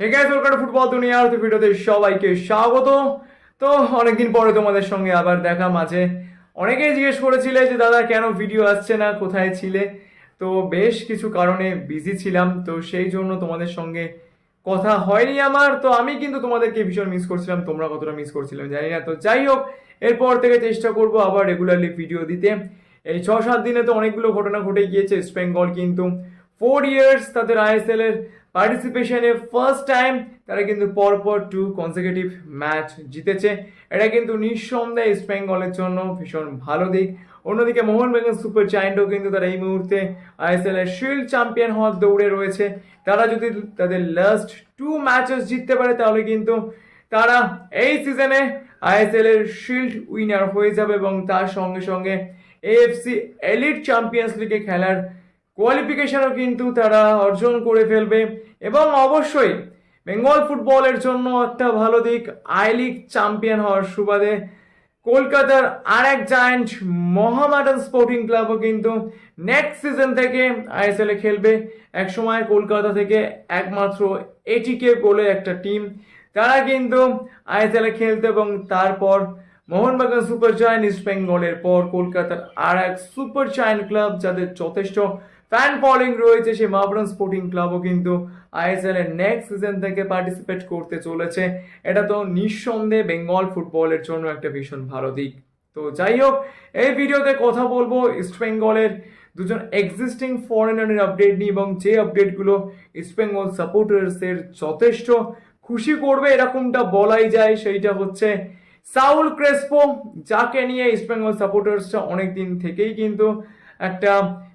Hey guys welcome football দুনিয়ার তো ভিডিওতে সবাইকে স্বাগত তো অনেকদিন পরে তোমাদের সঙ্গে আবার দেখা মাঝে। অনেকেই জিজ্ঞেস করেছিলে যে, দাদা, কেন ভিডিও আসছে না? কোথায় ছিলে? তো বেশ কিছু কারণে বিজি ছিলাম। তো সেই জন্য তোমাদের সঙ্গে কথা হয়নি আমার। তো আমি কিন্তু তোমাদেরকে ভীষণ মিস করছিলাম। তোমরা কতটা মিস করছিলাম জানি না। তো যাই হোক, এরপর থেকে চেষ্টা করব আবার রেগুলারলি ভিডিও দিতে। এই ছ সাত দিনে তো অনেকগুলো ঘটনা ঘটে গিয়েছে। ইস্ট বেঙ্গল কিন্তু ফোর ইয়ার্স তাদের আইএসএল এর পার্টিসিপেশনে ফার্স্ট টাইম তারা কিন্তু পরপর টু কনসেকিউটিভ ম্যাচ জিতেছে। এটা কিন্তু নিঃসন্দেহে ইস্ট বেঙ্গলের জন্য ভীষণ ভালো দিক। অন্যদিকে মোহনবাগান সুপার জায়েন্টও কিন্তু তারা এই মুহূর্তে আইএসএল এর শিল্ড চ্যাম্পিয়ন হওয়ার দৌড়ে রয়েছে। তারা যদি তাদের লাস্ট টু ম্যাচেস জিততে পারে, তাহলে কিন্তু তারা এই সিজনে আইএসএল এর শিল্ড উইনার হয়ে যাবে এবং তার সঙ্গে সঙ্গে এএফসি এলিট চ্যাম্পিয়ন্স লিগে খেলার কোয়ালিফিকেশনও কিন্তু তারা অর্জন করে ফেলবে এবং অবশ্যই বেঙ্গল ফুটবলের জন্য একটা ভালো দিক আই লিগ চ্যাম্পিয়ন হওয়ার সুবাদে কলকাতার আর এক জায়ান্ট মোহামেডান স্পোর্টিং ক্লাবও কিন্তু নেক্সট সিজন থেকে আইএসএল এ খেলবে। একসময় কলকাতা থেকে একমাত্র এটিকে বলে একটা টিম তারা কিন্তু আইএসএল এ খেলতে এবং তারপর মোহনবাগান সুপার জায়ান্ট ইস্ট বেঙ্গলের পর কলকাতার আর এক সুপার জায়ান্ট ক্লাব যাদের যথেষ্ট ফ্যান ফলোইং রয়েছে সেই মাবরান স্পোর্টিং ক্লাবও কিন্তু আইএসএল এর নেক্সট সিজন থেকে পার্টিসিপেট করতে চলেছে। এটা তো নিঃসন্দেহে বেঙ্গল ফুটবলের জন্য একটা ভীষণ ভালো দিক। তো যাই হোক, এই ভিডিওতে কথা বলব ইস্ট বেঙ্গলের দুজন এক্সিস্টিং ফরেনারের আপডেট নিয়ে এবং যে আপডেটগুলো ইস্ট বেঙ্গল সাপোর্টার্সের যথেষ্ট খুশি করবে এরকমটা বলাই যায় সেইটা হচ্ছে সাউল ক্রেসপো যাকে নিয়ে ইস্ট বেঙ্গল সাপোর্টার্সরা অনেকদিন থেকেই কিন্তু একটা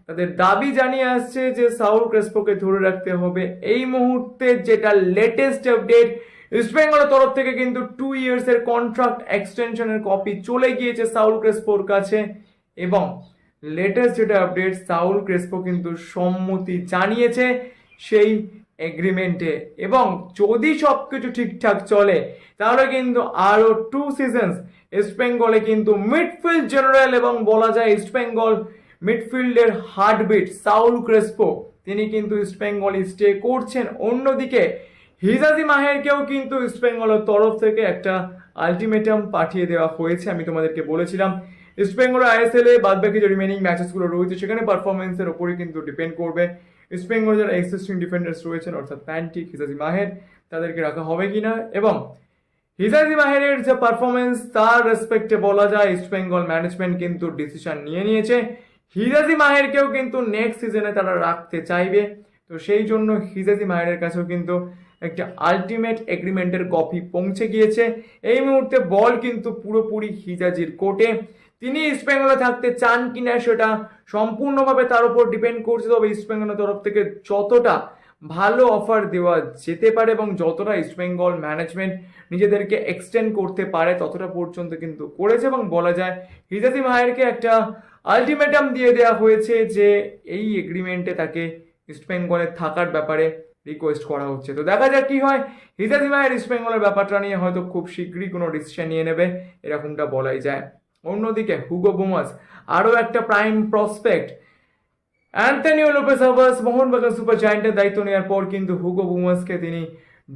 তাদের দাবি জানিয়ে আসছে যে সাউল ক্রেসপোকে ধরে রাখতে হবে এই মুহূর্তে যেটা লেটেস্ট আপডেট ইস্ট বেঙ্গলের তরফ থেকে কিন্তু টু ইয়ার্স এর কন্ট্রাক্ট এক্সটেনশনের কপি চলে গিয়েছে সাউল ক্রেসপোর কাছে এবং লেটেস্ট যেটা আপডেট সাউল ক্রেসপো কিন্তু সম্মতি জানিয়েছে সেই এগ্রিমেন্টে এবং যদি সব কিছু ঠিকঠাক চলে, তাহলে কিন্তু আরও টু সিজনস ইস্ট বেঙ্গলে কিন্তু মিডফিল্ড জেনারেল এবং বলা যায় ইস্ট বেঙ্গল মিডফিল্ডের হার্টবিট সাউল ক্রেসপো। তিনি কিন্তু ইস্ট বেঙ্গল স্টে করছেন। অন্যদিকে হিজাজি মাহেরকেও কিন্তু ইস্ট বেঙ্গলের তরফ থেকে একটা আলটিমেটাম পাঠিয়ে দেওয়া হয়েছে। আমি তোমাদেরকে বলেছিলাম, ইস্ট বেঙ্গল আইএসএল এ বাদ বাকি যে রিমেনিং ম্যাচেসগুলো রয়েছে, সেখানে পারফরমেন্সের ওপরে কিন্তু ডিপেন্ড করবে। ইস্ট বেঙ্গল যারা এক্সিস্টিং ডিফেন্ডার্স রয়েছেন, অর্থাৎ প্যান্টিক হিজাজি মাহের, তাদেরকে রাখা হবে কিনা? এবং হিজাজি মাহেরের যে পারফরমেন্স তার রেসপেক্টে বলা যায়, ইস্ট বেঙ্গল ম্যানেজমেন্ট কিন্তু ডিসিশন নিয়ে নিয়েছে। হিজাজি মাহেরকেও কিন্তু নেক্সট সিজনে তারা রাখতে চাইবে। তো সেই জন্য হিজাজি মাহেরের কাছেও কিন্তু একটা আলটিমেট এগ্রিমেন্টের কপি পৌঁছে গিয়েছে। এই মুহূর্তে বল কিন্তু পুরোপুরি হিজাজির কোর্টে তিনি ইস্ট বেঙ্গলে থাকতে চান কিনা সেটা সম্পূর্ণভাবে তার উপর ডিপেন্ড করছে, তবে ইস্ট বেঙ্গলের তরফ থেকে যতটা ভালো অফার দেওয়া যেতে পারে এবং যতটা ইস্ট বেঙ্গল ম্যানেজমেন্ট নিজেদেরকে এক্সটেন্ড করতে পারে, ততটা পর্যন্ত কিন্তু করেছে এবং বলা যায় হিজাজি মাহেরকে একটা আলটিমেটাম দিয়ে দেওয়া হয়েছে যে এই এগ্রিমেন্টে তাকে ইস্ট বেঙ্গলে থাকার ব্যাপারে রিকোয়েস্ট করা হচ্ছে। তো দেখা যাক কি হয়। হিজাজি মাহের ইস্ট বেঙ্গলের ব্যাপারটা নিয়ে হয়তো খুব শীঘ্রই কোনো ডিসিশন নিয়ে নেবে, এরকমটা বলাই যায়। অন্যদিকে হুগো বুমাস আরও একটা প্রাইম প্রসপেক্ট অ্যান্থনিও লোপেস আভাস মোহনবাগান সুপার জায়ান্টের দায়িত্ব নেওয়ার পর কিন্তু হুগো বুমাসকে তিনি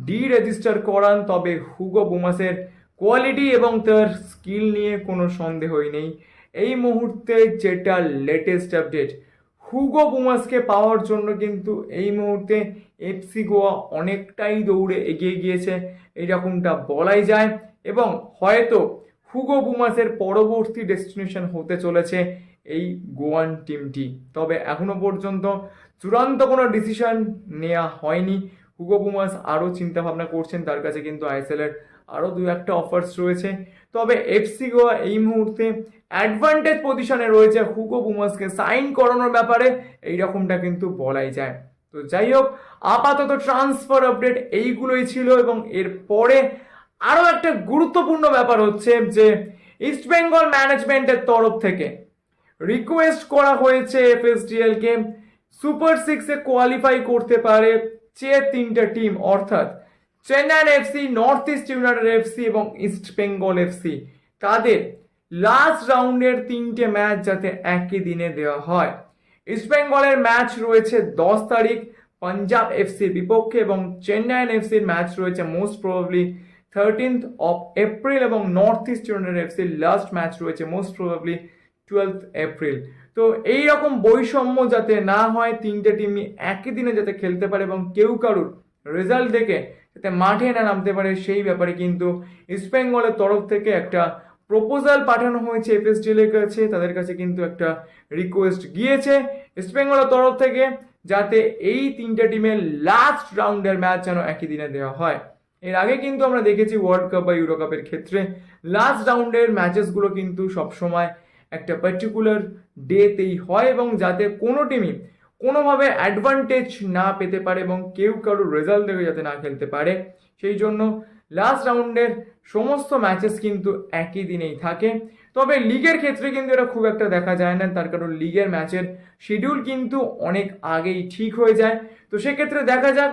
ডি রেজিস্টার করান, তবে হুগো বুমাসের কোয়ালিটি এবং তার স্কিল নিয়ে কোনো সন্দেহই নেই। এই মুহূর্তে যেটা লেটেস্ট আপডেট হুগো বুমাসকে পাওয়ার জন্য কিন্তু এই মুহূর্তে এফসি গোয়া অনেকটাই দৌড়ে এগিয়ে গিয়েছে। এইরকমটা বলাই যায় এবং হয়তো হুগো বুমাসের পরবর্তী ডেস্টিনেশন হতে চলেছে এই গোয়ান টিমটি তবে এখনও পর্যন্ত চূড়ান্ত কোনো ডিসিশন নেওয়া হয়নি। হুগো বুমাস আরও চিন্তা ভাবনা করছেন, তার কাছে কিন্তু আইএসএল এর আরও দু একটা অফার্স রয়েছে। তবে এফসি গোয়া এই মুহূর্তে অ্যাডভান্টেজ পজিশনে রয়েছে। হুগো বুমাসকে সাইন করানোর ব্যাপারে এই রকমটা কিন্তু বলাই যায়। তো যাই হোক, আপাতত ট্রান্সফার আপডেট এইগুলোই ছিল এবং এরপরে আরও একটা গুরুত্বপূর্ণ ব্যাপার হচ্ছে যে ইস্ট বেঙ্গল ম্যানেজমেন্টের তরফ থেকে রিকোয়েস্ট করা হয়েছে এফএসডিএল কে সুপার সিক্সে কোয়ালিফাই করতে পারে। যে তিনটা টিম অর্থাৎ Chennaiyin FC, North East United FC এবং ইস্ট বেঙ্গল এফসি। তাদের লাস্ট রাউন্ডের তিনটে ম্যাচ যাতে একই দিনে দেওয়া হয়। ইস্ট বেঙ্গলের ম্যাচ রয়েছে দশ তারিখ, পাঞ্জাব এফসির বিপক্ষে এবং চেন্নাইন এফসির ম্যাচ রয়েছে most probably thirteenth of April এবং নর্থ ইস্ট ইউনাইটেড এফসির লাস্ট ম্যাচ রয়েছে মোস্ট প্রবাবলি টুয়েলথ এপ্রিল তো এই রকম বৈষম্য যাতে না হয়, তিনটে টিমই একই দিনে যাতে খেলতে পারে এবং কেউ কারুর রেজাল্ট দেখে যাতে মাঠে না নামতে পারে সেই ব্যাপারে কিন্তু ইস্ট বেঙ্গলের তরফ থেকে একটা প্রপোজাল পাঠানো হয়েছে এফএসডিএল এর কাছে, তাদের কাছে কিন্তু একটা রিকোয়েস্ট গিয়েছে ইস্ট বেঙ্গলের তরফ থেকে যাতে এই তিনটে টিমের লাস্ট রাউন্ডের ম্যাচ যেন একই দিনে দেওয়া হয়। এর আগে কিন্তু আমরা দেখেছি ওয়ার্ল্ড কাপ বা ইউরো কাপের ক্ষেত্রে লাস্ট রাউন্ডের ম্যাচেসগুলো কিন্তু সবসময় একটা পার্টিকুলার ডেতেই হয় এবং যাতে কোনো টিমই কোনোভাবে অ্যাডভান্টেজ না পেতে পারে এবং কেউ কারোর রেজাল্ট দেখে যাতে না খেলতে পারে, সেই জন্য লাস্ট রাউন্ডের সমস্ত ম্যাচেস কিন্তু একই দিনেই থাকে। তবে লিগের ক্ষেত্রে কিন্তু এটা খুব একটা দেখা যায় না, তার কারণ লিগের ম্যাচের শিডিউল কিন্তু অনেক আগেই ঠিক হয়ে যায়। তো সেক্ষেত্রে দেখা যাক,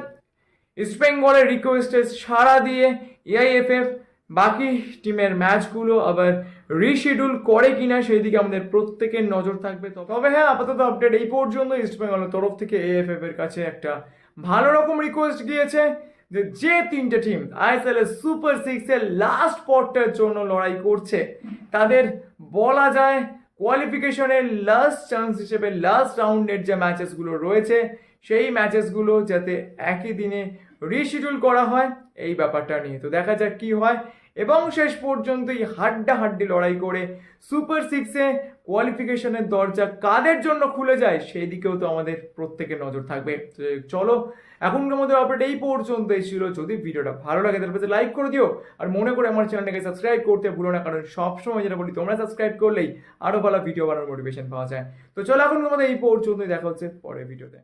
ইস্ট বেঙ্গলের রিকোয়েস্টে সাড়া দিয়ে এআইএফএফ বাকি টিমের ম্যাচগুলো আবার রিশিডিউল করে কিনা সেই দিকে আমাদের প্রত্যেকের নজর থাকবে। তবে হ্যাঁ আপাতত আপডেট এই পর্যন্ত ইস্ট বেঙ্গলের তরফ থেকে এএফএফ এর কাছে একটা ভালো রকম রিকোয়েস্ট গিয়েছে যে যে তিনটে টিম আইএসএল এর সুপার সিক্স এর লাস্ট পটটার জন্য লড়াই করছে, তাদের বলা যায় কোয়ালিফিকেশনের লাস্ট চান্স হিসেবে লাস্ট রাউন্ডের যে ম্যাচেসগুলো রয়েছে, সেই ম্যাচেসগুলো যাতে একই দিনে রিশিডিউল করা হয়, এই ব্যাপারটা নিয়ে। তো দেখা যাক কি হয়। এবং শেষ পর্যন্ত এই হাড্ডাহাড্ডি লড়াই করে সুপার সিক্সে কোয়ালিফিকেশনের দরজা কাদের জন্য খুলে যায়, সেই দিকেও তো আমাদের প্রত্যেকের নজর থাকবে। চলো, এখনকার মধ্যে আপডেট এই পর্যন্ত ছিল। যদি ভিডিওটা ভালো লাগে, তাহলে লাইক করে দিও। আর মনে করে আমার চ্যানেলটাকে সাবস্ক্রাইব করতে ভুলো না, কারণ সবসময় যেটা বলি, তোমরা সাবস্ক্রাইব করলেই আরও ভালো ভিডিও বানানোর মোটিভেশন পাওয়া যায়। তো চলো, এখনকার মধ্যে এই পর্যন্তই। দেখা হচ্ছে পরের ভিডিওতে